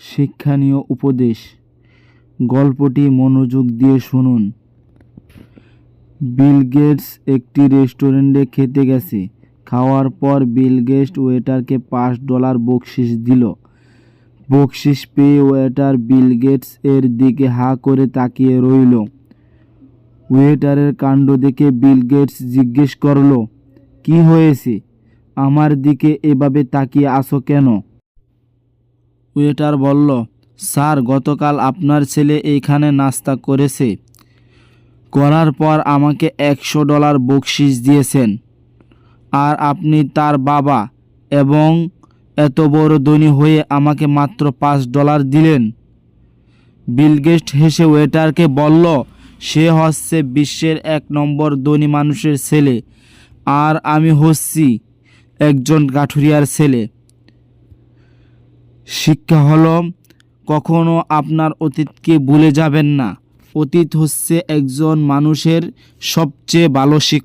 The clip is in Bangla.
শিক্ষণীয় উপদেশ। গল্পটি মনোযোগ দিয়ে শুনুন। বিল গেটস একটি রেস্টুরেন্টে খেতে গেছে। খাওয়ার পর বিল গেটস ওয়েটারকে পাঁচ ডলার বকশিস দিল। বকশিস পেয়ে ওয়েটার বিল গেটস এর দিকে হা করে তাকিয়ে রইল। ওয়েটারের কাণ্ড দেখে বিল গেটস জিজ্ঞেস করল, কি হয়েছে? আমার দিকে এভাবে তাকিয়ে আসো কেন? ওয়েটার বলল, স্যার, গতকাল আপনার ছেলে এইখানে নাস্তা করেছে। করার পর আমাকে একশো ডলার বকশিস দিয়েছেন। আর আপনি তার বাবা এবং এত বড় ধনী হয়ে আমাকে মাত্র পাঁচ ডলার দিলেন। বিলগেস্ট হেসে ওয়েটারকে বলল, সে হচ্ছে বিশ্বের এক নম্বর ধনী মানুষের ছেলে, আর আমি হচ্ছি একজন কাঠুরিয়ার ছেলে। শিক্ষা হলো কখনো আপনার অতীতকে ভুলে যাবেন না। অতীত হচ্ছে একজন মানুষের সবচেয়ে ভালো শিক্ষা